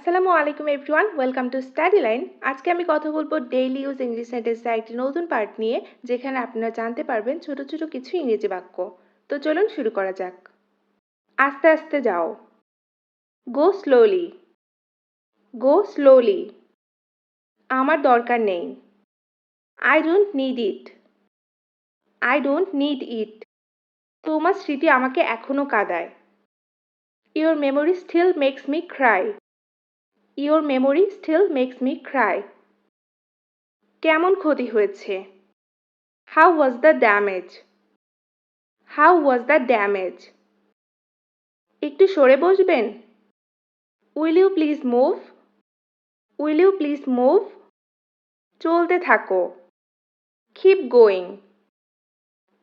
আসসালামু আলাইকুম everyone, welcome to study line. আজকে আমি কথা বলব ডেইলি ইউজ ইংলিশ সেন্টেন্সের একটি নতুন পার্ট নিয়ে, যেখানে আপনারা জানতে পারবেন ছোট ছোট কিছু ইংরেজি বাক্য। তো চলুন শুরু করা যাক। আস্তে আস্তে যাও। গো স্লোলি গো স্লোলি আমার দরকার নেই। I don't need it I don't need it তোমার স্মৃতি আমাকে এখনও কাঁদায়। Your memory still makes me cry your memory still makes me cry কেমন ক্ষতি হয়েছে? How was the damage how was the damage একটু সরে বসবেন? Will you please move will you please move চলতে থাকো। কিপ গোয়িং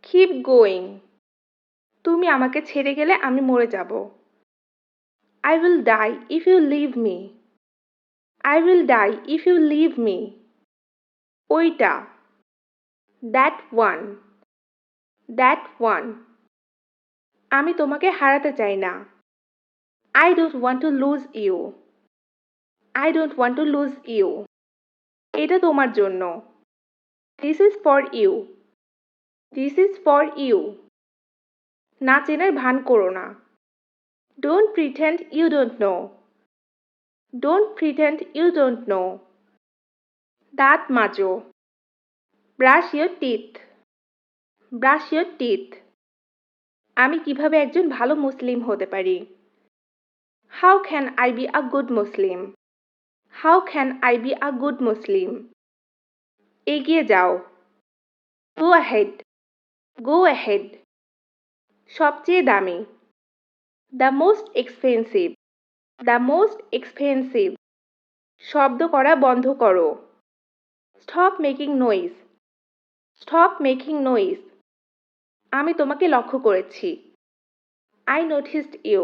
কিপ গোয়িং তুমি আমাকে ছেড়ে গেলে আমি মরে যাব। I will die if you leave me I will die if you leave me ওইটা। দ্যাট ওয়ান দ্যাট ওয়ান আমি তোমাকে হারাতে চাই না। I don't want to lose you I don't want to lose you এটা তোমার জন্য। This is for you this is for you না চেনার ভান করো না। Don't pretend you don't know don't pretend you don't know দাঁত মাজো। Brush your teeth brush your teeth আমি কীভাবে একজন ভালো মুসলিম হতে পারি? How can I be a good Muslim how can I be a good Muslim এগিয়ে যাও। গো অ্যাহেড গো অ্যাহেড সবচেয়ে দামি। The most expensive the most expensive শব্দ করা বন্ধ করো। Stop making noise stop making noise আমি তোমাকে লক্ষ্য করেছি। I noticed you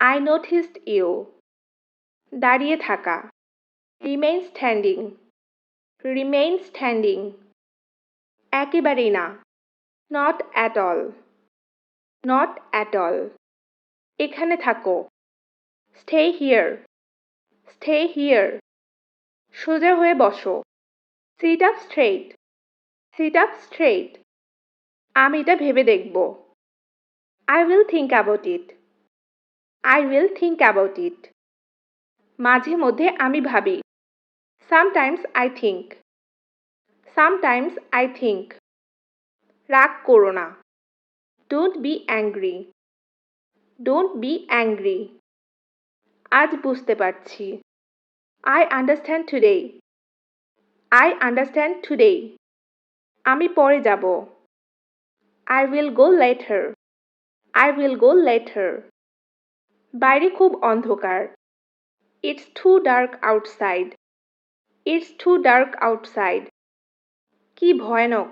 I noticed you দাঁড়িয়ে থাকা। রিমেইন স্ট্যান্ডিং রিমেইন স্ট্যান্ডিং একেবারেই না। Not at all not at all এখানে থাকো। স্টে হিয়ার স্টে হিয়ার সোজা হয়ে বসো। Sit up straight sit up straight আমি এটা ভেবে দেখব। I will think about it I will think about it মাঝে মধ্যে আমি ভাবি। Sometimes I think sometimes I think রাগ করো না। Don't be angry don't be angry আজ বুঝতে পারছি। I understand today I understand today আমি পরে যাব। I will go later I will go later বাইরে খুব অন্ধকার। It's too dark outside it's too dark outside কি ভয়ানক।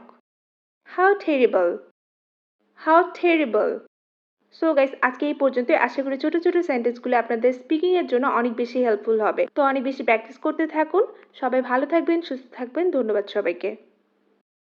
How terrible how terrible so guys আজকে এই পর্যন্ত আশা করি ছোট ছোট সেন্টেন্সগুলো আপনাদের স্পিকিং এর জন্য অনেক বেশি হেল্পফুল হবে। তো অনেক বেশি প্র্যাকটিস করতে থাকুন। সবাই ভালো থাকবেন, সুস্থ থাকবেন। ধন্যবাদ সবাইকে।